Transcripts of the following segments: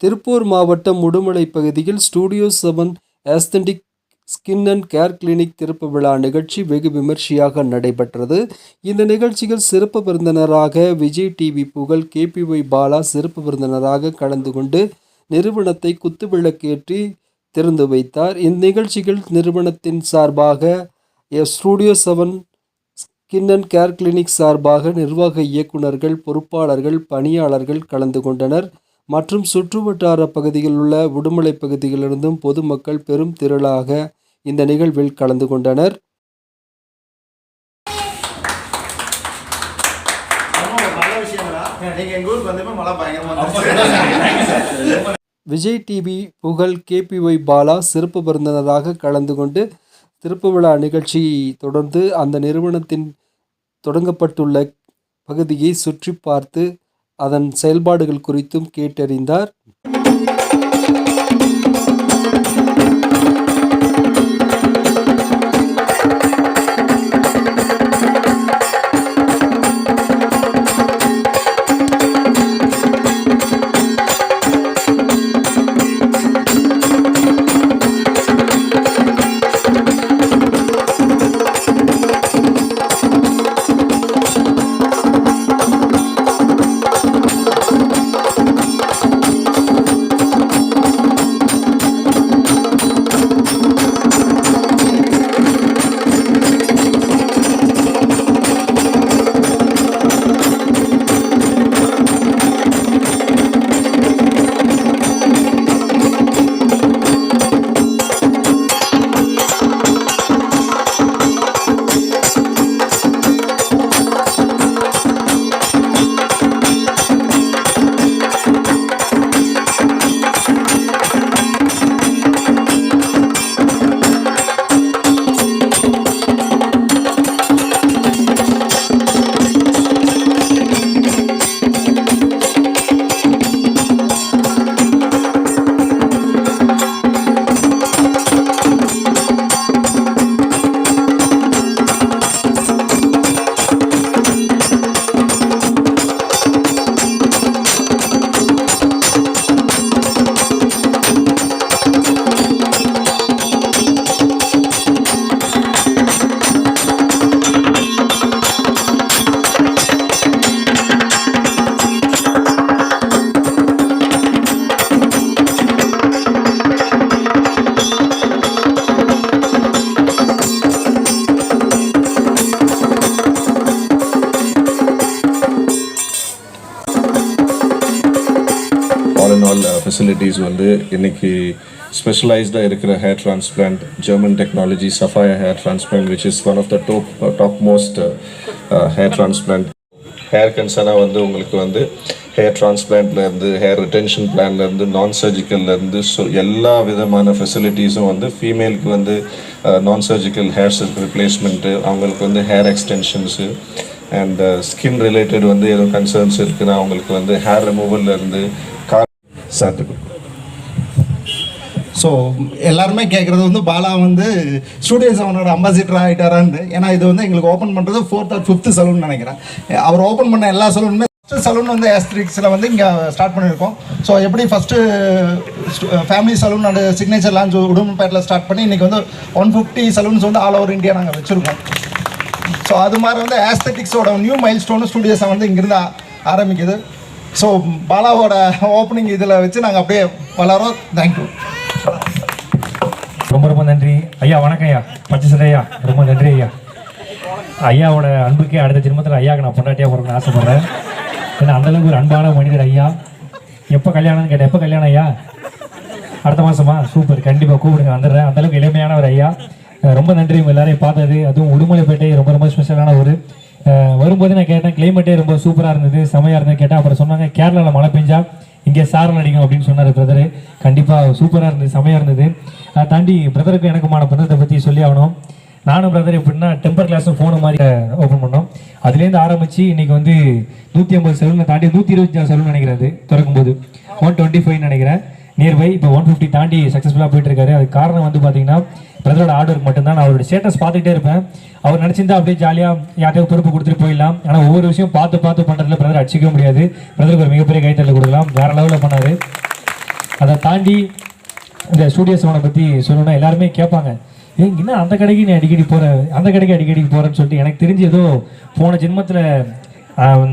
திருப்பூர் மாவட்டம் உடுமலை பகுதியில் studio seven authentic skin and care clinic திறப்பு விழா நிகழ்ச்சி வெகு விமர்சையாக நடைபெற்றது. இந்த நிகழ்ச்சியில் சிறப்பு விருந்தினராக விஜய் டிவி புகழ் கேபிஒய் பாலா சிறப்பு விருந்தினராக கலந்து கொண்டு நிறுவனத்தை குத்துவிளக்கேற்றி திறந்து வைத்தார். இந்நிகழ்ச்சியில் நிறுவனத்தின் சார்பாக a studio seven skin and care clinic சார்பாக நிர்வாக இயக்குனர்கள் பொறுப்பாளர்கள் பணியாளர்கள் கலந்து கொண்டனர். மற்றும் சுற்றுவட்டார பகுதியில் உள்ள உடுமலை பகுதியிலிருந்தும் பொதுமக்கள் பெரும் திரளாக இந்த நிகழ்வில் கலந்து கொண்டனர். விஜய் டிவி புகழ் கேபிஒய் பாலா சிறப்பு விருந்தினராக கலந்து கொண்டு திறப்பு விழா நிகழ்ச்சி தொடர்ந்து அந்த நிறுவனத்தின் தொடங்கப்பட்டுள்ள பகுதியை சுற்றி பார்த்து அதன் செயல்பாடுகள் குறித்தும் கேட்டறிந்தார். ஃபெசிலிட்டிஸ் வந்து இன்னைக்கு ஸ்பெஷலைஸ்டாக இருக்கிற hair transplant German technology சஃபாயா hair transplant which is one of the top top most hair transplant hair கன்சர்னாக வந்து உங்களுக்கு வந்து ஹேர் டிரான்ஸ்பிளான்ட்லேருந்து ஹேர் ரிட்டென்ஷன் பிளான்லேருந்து நான் சர்ஜிக்கல்லேருந்து ஸோ எல்லா விதமான ஃபெசிலிட்டிஸும் வந்து ஃபீமேலுக்கு வந்து நான் சர்ஜிக்கல் ஹேர் ரிப்ளேஸ்மெண்ட்டு அவங்களுக்கு வந்து hair extensions and skin related வந்து எதுவும் கன்சர்ன்ஸ் இருக்குன்னா அவங்களுக்கு வந்து ஹேர் ரிமூவல்லேருந்து கார் ஸோ எல்லாருமே கேட்குறது வந்து பாலா வந்து ஸ்டூடியோ செவனோட அம்பாசிடர் ஆகிட்டாரான்னு ஏன்னா இது வந்து எங்களுக்கு ஓப்பன் பண்ணுறது ஃபோர்த் ஆர் ஃபிஃப்த் சலூன் நினைக்கிறேன். அவர் ஓப்பன் பண்ண எல்லா சலூனுமே ஃபஸ்ட்டு சலூன் வந்து ஆஸ்ட்ரிக்ஸில் வந்து இங்கே ஸ்டார்ட் பண்ணியிருக்கோம். ஸோ எப்படி first family salon and signature launch உடுமப்பேட்டில் start பண்ணி இன்றைக்கி வந்து ஒன் ஃபிஃப்டி சலூன்ஸ் வந்து ஆல் ஓவர் இந்தியா நாங்கள் வச்சுருக்கோம். ஸோ அது மாதிரி வந்து ஆஸ்தட்டிக்ஸோட நியூ மைல் ஸ்டோனு ஸ்டூடியோஸை வந்து இங்கிருந்து ஆரம்பிக்குது. ஸோ பாலாவோட ஓப்பனிங் இதில் வச்சு நாங்கள் அப்படியே வளரோம் தேங்க்யூ ரொம்ப ரொம்ப நன்றி. ஐயா வணக்கம் ஐயா. பச்சை ஐயா. ரொம்ப நன்றி ஐயா. ஐயாவோட அன்புக்கே அடுத்த ஜென்மத்தில் ஐயாவுக்கு நான் பொண்டாட்டியாக பிறக்கணும்னு ஆசைப்பட்றேன். ஏன்னா அந்தளவுக்கு ஒரு அன்பான மனிதர் ஐயா. எப்போ கல்யாணம்னு கேட்டேன் எப்போ கல்யாணம் ஐயா? அடுத்த மாதமா சூப்பர். கண்டிப்பாக கூப்பிடுங்க. வந்துடுறேன். அந்தளவுக்கு எளிமையானவர் ஐயா. ரொம்ப நன்றி உங்க எல்லாரையும் பார்த்தது. அதுவும் உடுமலைப்பேட்டை ரொம்ப ரொம்ப ஸ்பெஷலான ஒரு வரும்போது நான் கேட்டேன் கிளைமேட்டே ரொம்ப சூப்பராக இருந்தது செமையாக இருந்தது. கேட்டேன் அப்புறம் சொன்னாங்க கேரளாவில் மழை பெஞ்சா இங்கே சாரல் அடிக்கும் அப்படின்னு சொன்னார் பிரதரு கண்டிப்பாக சூப்பராக இருந்தது செமையாக இருந்தது. அதை தாண்டி பிரதருக்கு எனக்குமான பந்தத்தை பற்றி சொல்லி ஆகணும். நானும் பிரதர் எப்படின்னா டெம்பர் கிளாஸும் ஃபோனு மாதிரி ஓப்பன் பண்ணோம். அதுலேருந்து ஆரம்பித்து இன்னைக்கு வந்து நூற்றி ஐம்பது செலவுன்னு தாண்டி நூற்றி இருபத்தி செலவுன்னு நினைக்கிறது திறக்கும் போது ஒன் டுவெண்ட்டி ஃபைவ் நினைக்கிறேன். நியர்பை இப்போ ஒன் ஃபிஃப்டி தாண்டி சக்ஸஸ்ஃபுல்லாக போயிட்டு இருக்காரு அதுக்கு காரணம் வந்து பார்த்தீங்கன்னா பிரதரோட ஆர்டர் ஒர்க் மட்டும்தான். நான் அவரோட ஸ்டேட்டஸ் பார்த்துக்கிட்டே இருப்பேன். அவர் நினச்சிருந்தா அப்படியே ஜாலியாக யார்ட்டையும் பொறுப்பு கொடுத்துட்டு போயிடலாம். ஆனால் ஒவ்வொரு விஷயம் பார்த்து பார்த்து பண்ணுறதுல பிரதர் அடிச்சிக்க முடியாது. பிரதருக்கு ஒரு மிகப்பெரிய கைத்தட்டல் கொடுக்கலாம். வேற லெவலில் பண்ணார். அதை தாண்டி இந்த ஸ்டூடியோ செவனை பற்றி சொல்லணும்னா எல்லாருமே கேட்பாங்க. ஏன் என்ன அந்த கடைக்கு நீ அடிக்கடி போகிற அந்த கடைக்கு அடிக்கடி போகிறேன்னு சொல்லிட்டு எனக்கு தெரிஞ்சு ஏதோ போன ஜென்மத்தில்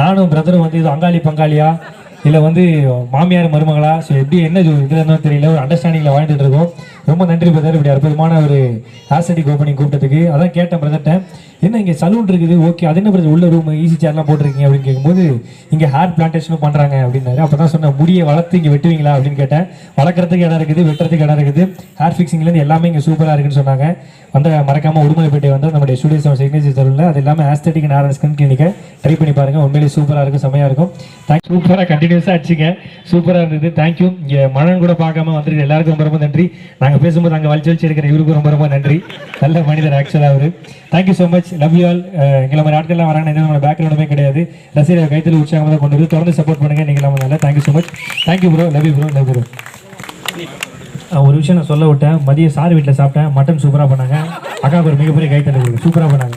நானும் பிரதரும் வந்து ஏதோ அங்காளி பங்காளியாக இல்லை வந்து மாமியார் மருமகளா? ஸோ எப்படி என்ன இது? தெரியல. ஒரு அண்டர்ஸ்டாண்டிங்கில் வாழ்ந்துட்டு இருக்கோம். ரொம்ப நன்றி பிரதர் இப்படி அற்புதமான ஒரு ஆசடிக் ஓப்பனிங் கூப்பிட்டதுக்கு. அதான் கேட்டேன் பிரதர்கிட்ட என்ன இங்கே சலூன் இருக்குது? ஓகே அது என்ன பிரதர் உள்ள ரூம் ஈஸி சேர்லாம் போட்டிருக்கீங்க அப்படின்னு கேட்கும்போது இங்கே ஹேர் பிளான்டேஷனும் பண்ணுறாங்க அப்படின்னாரு. அப்போ தான் சொன்னேன் முடியை வளர்த்து இங்கே வெட்டுவீங்களா அப்படின்னு கேட்டேன். வளர்க்குறதுக்கு இடம் இருக்குது வெட்டுறதுக்கு இடம் இருக்குது. ஹேர் ஃபிக்ஸிங்லேருந்து எல்லாமே இங்கே சூப்பராக இருக்குன்னு சொன்னாங்க. வந்த மறக்காம உடுமலைப்பேட்டை வந்து நம்முடைய ஸ்டூடியோஸ் சிக்னேச்சர் சலூனில் அது இல்லாமல் ஆஸ்தட்டிக் அண்ட் ஸ்கின் கிளினிக்கை ட்ரை பண்ணி பாருங்கள் உண்மையிலேயே சூப்பராக இருக்கும் செம்மையாக இருக்கும். தேங்க் சூப்பராக கண்டினியூஸாக அடிச்சிங்க. சூப்பராக இருந்தது. தேங்க்யூ இங்கே மழன் கூட பார்க்காம வந்துருக்கு எல்லாருக்கும் ரொம்ப ரொம்ப நன்றி. நாங்கள் பேசும்போது அங்கே வலிச்சு வலிச்சு இருக்கிற இவருக்கும் ரொம்ப ரொம்ப நன்றி. நல்ல மனிதர் ஆக்சுவலாக அவர். Thank you so much love you all எங்களை மாதிரி ஆட்கள்லாம் வராங்க எந்த நம்ம பேக்ரவுண்டுமே கிடையாது. ரசிகர் கைத்தில் உற்சாகமாக தான் கொண்டு வந்து தொடர்ந்து சப்போர்ட் பண்ணுங்கள் நீங்கள் நம்ம நல்லா thank you so much thank you bro love you bro love bro ஒரு விஷயம் நான் சொல்ல விட்டேன். மதியம் சார் வீட்டில் சாப்பிட்டேன். மட்டன் சூப்பராக பண்ணாங்க. அக்காவுக்கு ஒரு மிகப்பெரிய கைத்தண்டு சூப்பராக பண்ணாங்க.